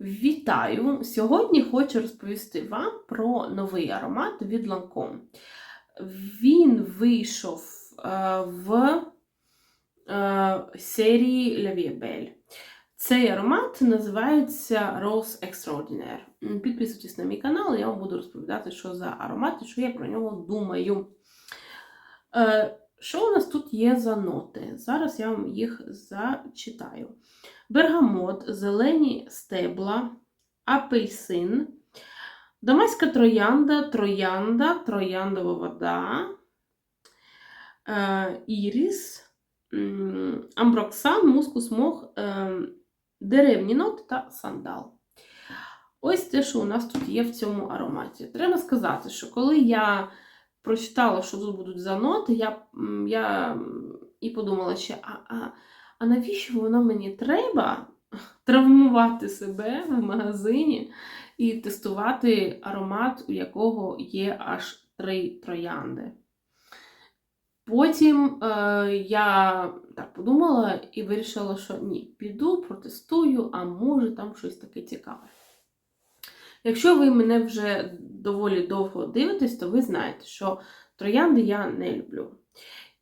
Вітаю! Сьогодні хочу розповісти вам про новий аромат від Lancome. Він вийшов е, в е, серії La Vie. Цей аромат називається Rose Extraordinaire. Підписуйтесь на мій канал, я вам буду розповідати, що за аромат і що я про нього думаю. Е, Що у нас тут є за ноти? Зараз я вам їх зачитаю. Бергамот, зелені стебла, апельсин, дамаська троянда, троянда, трояндова вода, е, іріс, амброксан, мускус мох, е, деревні ноти та сандал. Ось те, що у нас тут є в цьому ароматі. Треба сказати, що коли я прочитала, що тут будуть за ноти, я, я і подумала ще, а, а, а навіщо воно мені треба травмувати себе в магазині і тестувати аромат, у якого є аж три троянди. Потім е, я так подумала і вирішила, що ні, піду, протестую, а може там щось таке цікаве. Якщо ви мене вже доволі довго дивитесь, то ви знаєте, що троянди я не люблю.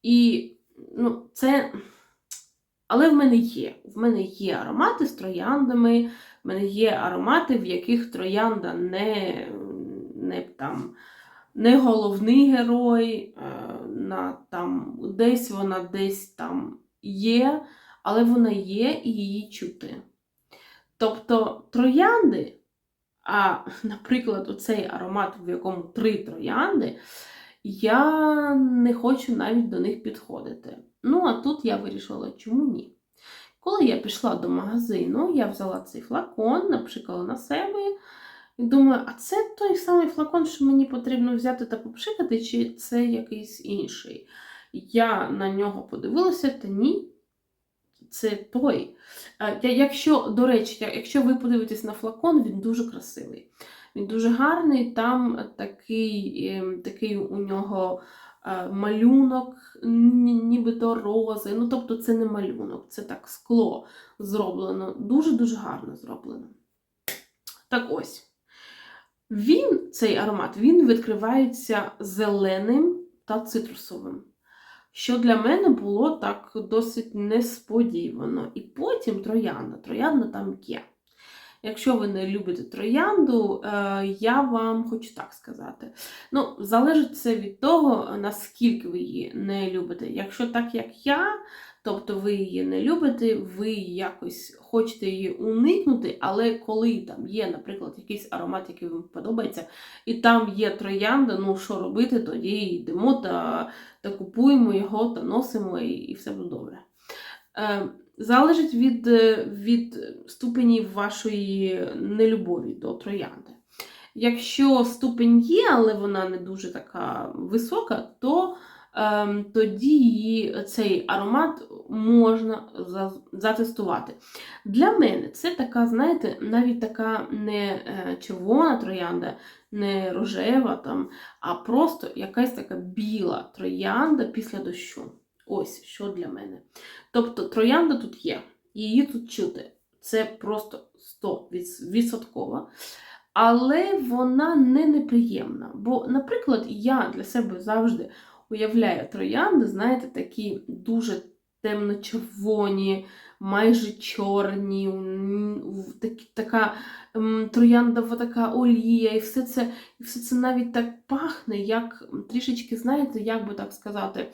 І ну, це. Але в мене є. В мене є аромати з трояндами, в мене є аромати, в яких троянда не, не, там, не головний герой, е, на, там, десь вона десь там є, але вона є і її чути. Тобто троянди, а, наприклад, оцей аромат, в якому три троянди, я не хочу навіть до них підходити. Ну, а тут я вирішила, чому ні. Коли я пішла до магазину, я взяла цей флакон, напшикала на себе і думаю, а це той самий флакон, що мені потрібно взяти та попшикати, чи це якийсь інший? Я на нього подивилася, та ні, це той. Е, Якщо, до речі, якщо ви подивитесь на флакон, він дуже красивий. Він дуже гарний, там такий, ем, такий у нього е, малюнок, ні- нібито рози. Ну, тобто це не малюнок, це так скло зроблено. Дуже-дуже гарно зроблено. Так ось. Він, цей аромат, він відкривається зеленим та цитрусовим. Що для мене було так досить несподівано. І потім троянда. Троянда там є. Якщо ви не любите троянду, е, я вам хочу так сказати. Ну, залежить це від того, наскільки ви її не любите. Якщо так, як я, тобто ви її не любите, ви якось хочете її уникнути, але коли там є, наприклад, якийсь аромат, який вам подобається, і там є троянда, ну що робити, тоді йдемо та, та купуємо його, та носимо, і, і все буде добре. Е, залежить від, е, від ступені вашої нелюбові до троянди. Якщо ступень є, але вона не дуже така висока, то ем, тоді її цей аромат можна за- затестувати. Для мене це така, знаєте, навіть така не е, червона троянда, не рожева, там, а просто якась така біла троянда після дощу. Ось що для мене. Тобто троянда тут є, її тут чути. Це просто 100%. Але вона не неприємна. Бо, наприклад, я для себе завжди уявляю троянди, знаєте, такі дуже темно-червоні, майже чорні, така трояндова така олія, і все це, і все це навіть так пахне, як трішечки, знаєте, як би так сказати,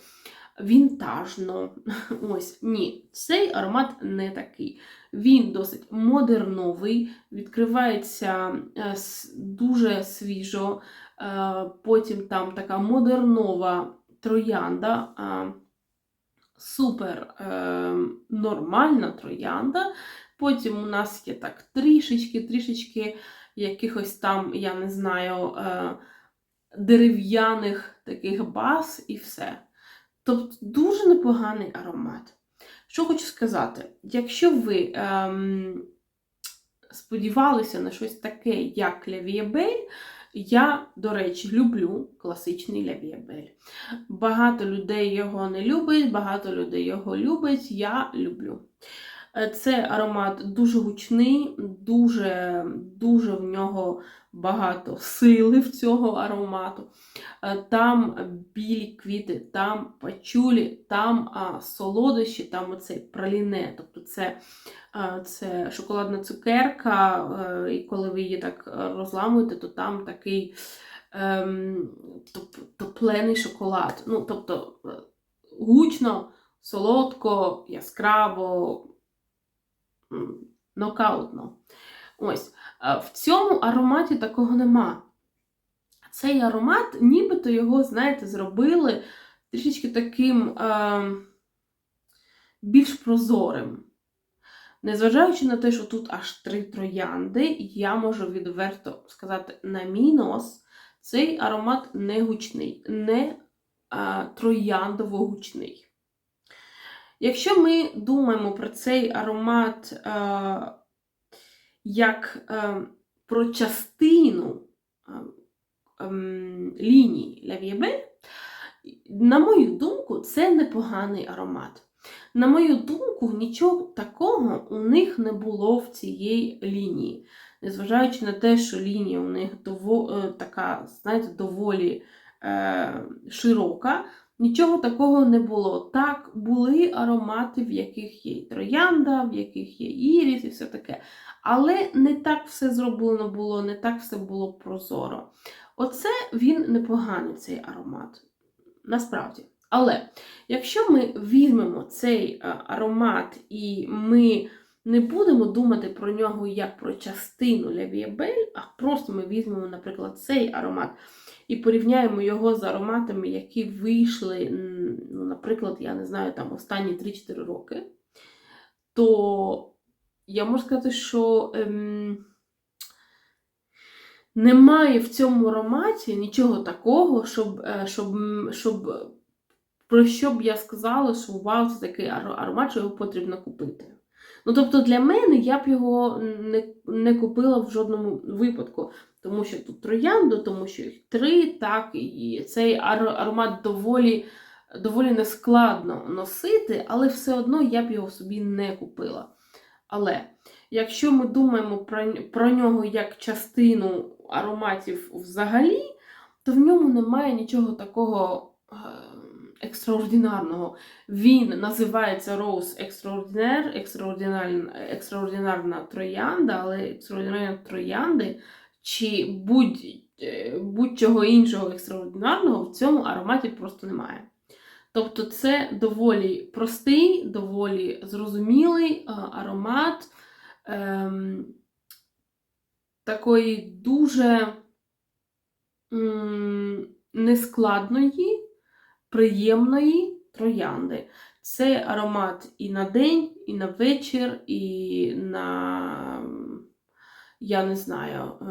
вінтажно. Ось ні, цей аромат не такий. Він досить модерновий, відкривається е, дуже свіжо. е, Потім там така модернова троянда, супер е, нормальна троянда. Потім у нас є так трішечки, трішечки якихось там, я не знаю, дерев'яних таких баз і все. Тобто дуже непоганий аромат. Що хочу сказати, якщо ви ем, сподівалися на щось таке, як Лявіабель, я, до речі, люблю класичний Лявіабель. Багато людей його не любить, багато людей його любить, я люблю. Е, Це аромат дуже гучний, дуже, дуже в нього багато сили в цього аромату. Е, Там білі квіти, там пачулі, там а, солодощі, там оцей праліне. Тобто це, а, це шоколадна цукерка, е, і коли ви її так е, розламуєте, то там такий ем, топ, топлений шоколад. Ну, тобто е, гучно, солодко, яскраво, нокаутно. Ось. В цьому ароматі такого нема. Цей аромат, нібито його, знаєте, зробили трішечки таким е, більш прозорим. Незважаючи на те, що тут аж три троянди, я можу відверто сказати, на мій нос, цей аромат не гучний, не е, трояндово гучний. Якщо ми думаємо про цей аромат е, як е, про частину е, ем, лінії Belle, на мою думку, це непоганий аромат. На мою думку, нічого такого у них не було в цієї лінії. Незважаючи на те, що лінія у них дово, е, така, знаєте, доволі е, широка, нічого такого не було. Так, були аромати, в яких є і троянда, в яких є іріс і все таке. Але не так все зроблено було, не так все було прозоро. Оце він непоганий, цей аромат. Насправді. Але якщо ми візьмемо цей е, аромат і ми не будемо думати про нього як про частину Belle, а просто ми візьмемо, наприклад, цей аромат і порівняємо його з ароматами, які вийшли, ну, наприклад, я не знаю, там останні 3-4 роки, то я можу сказати, що ем, немає в цьому ароматі нічого такого, щоб, е, щоб, щоб про що б я сказала, що вау, це такий аромат, що його потрібно купити. Ну, тобто для мене я б його не, не купила в жодному випадку, тому що тут троянду, тому що їх три, так, і цей аромат доволі, доволі нескладно носити, але все одно я б його собі не купила. Але якщо ми думаємо про, про нього як частину ароматів взагалі, то в ньому немає нічого такого е, екстраординарного. Він називається Rose Extraordinaire, екстраординарна, екстраординарна троянда, але екстраординарні троянди чи будь, е, будь-чого іншого екстраординарного в цьому ароматі просто немає. Тобто це доволі простий, доволі зрозумілий е, аромат ем, такої дуже м, нескладної, приємної троянди. Це аромат і на день, і на вечір, і на, я не знаю, е,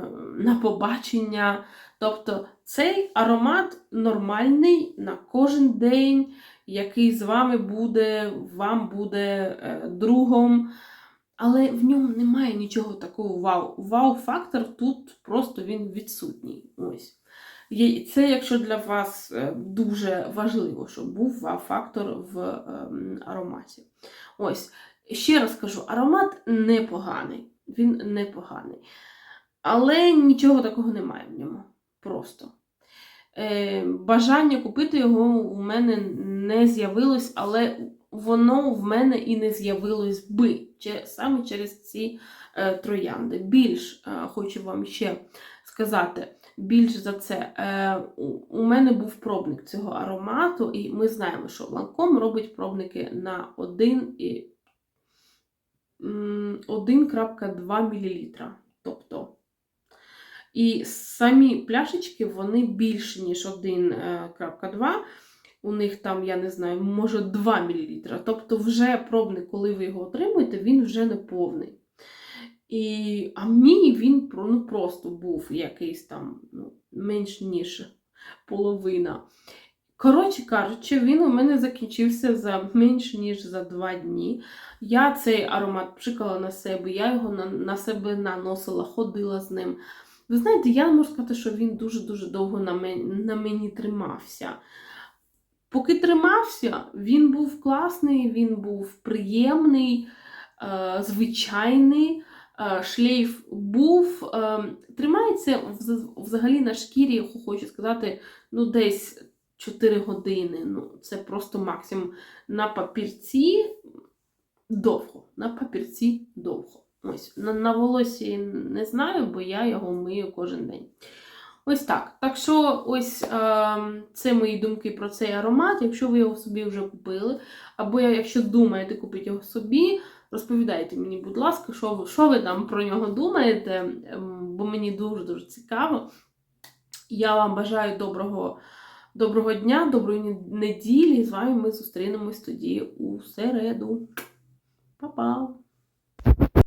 на побачення. Тобто цей аромат нормальний на кожен день, який з вами буде, вам буде е, другом. Але в ньому немає нічого такого вау. Вау-фактор тут просто він відсутній. Ось. Є- Це якщо для вас е, дуже важливо, щоб був вау-фактор в ем, ароматі. Ось. Ще раз кажу, аромат непоганий. Він непоганий. Але нічого такого немає в ньому. Просто. Е, бажання купити його у мене не з'явилось, але воно в мене і не з'явилось би саме через ці е, троянди. Більш хочу вам ще сказати, більш за це, е, у, мене був пробник цього аромату, і ми знаємо, що Ланком робить пробники на 1 1,2 мл. Тобто і самі пляшечки вони більше, ніж 1,2. У них там, я не знаю, може 2 мл. Тобто, вже пробник, коли ви його отримуєте, він вже не повний. І, а мій він ну, просто був якийсь там ну, менш ніж половина. Коротше кажучи, він у мене закінчився за менш ніж за 2 дні. Я цей аромат пшикала на себе, я його на, на себе наносила, ходила з ним. Ви знаєте, я можу сказати, що він дуже-дуже довго на мені, на мені тримався. Поки тримався, він був класний, він був приємний. е, звичайний. Е, Шлейф був, е, тримається взагалі на шкірі, хочу сказати, ну десь 4 години. Ну, це просто максимум. На папірці довго. На папірці довго. Ось. На, на волосі не знаю, бо я його мию кожен день. Ось так. Так що, ось е, це мої думки про цей аромат. Якщо ви його собі вже купили, або якщо думаєте купити його собі, розповідайте мені, будь ласка, що ви, що ви там про нього думаєте, ем, бо мені дуже-дуже цікаво. Я вам бажаю доброго, доброго дня, доброї неділі. З вами ми зустрінемось тоді у середу. Па-па!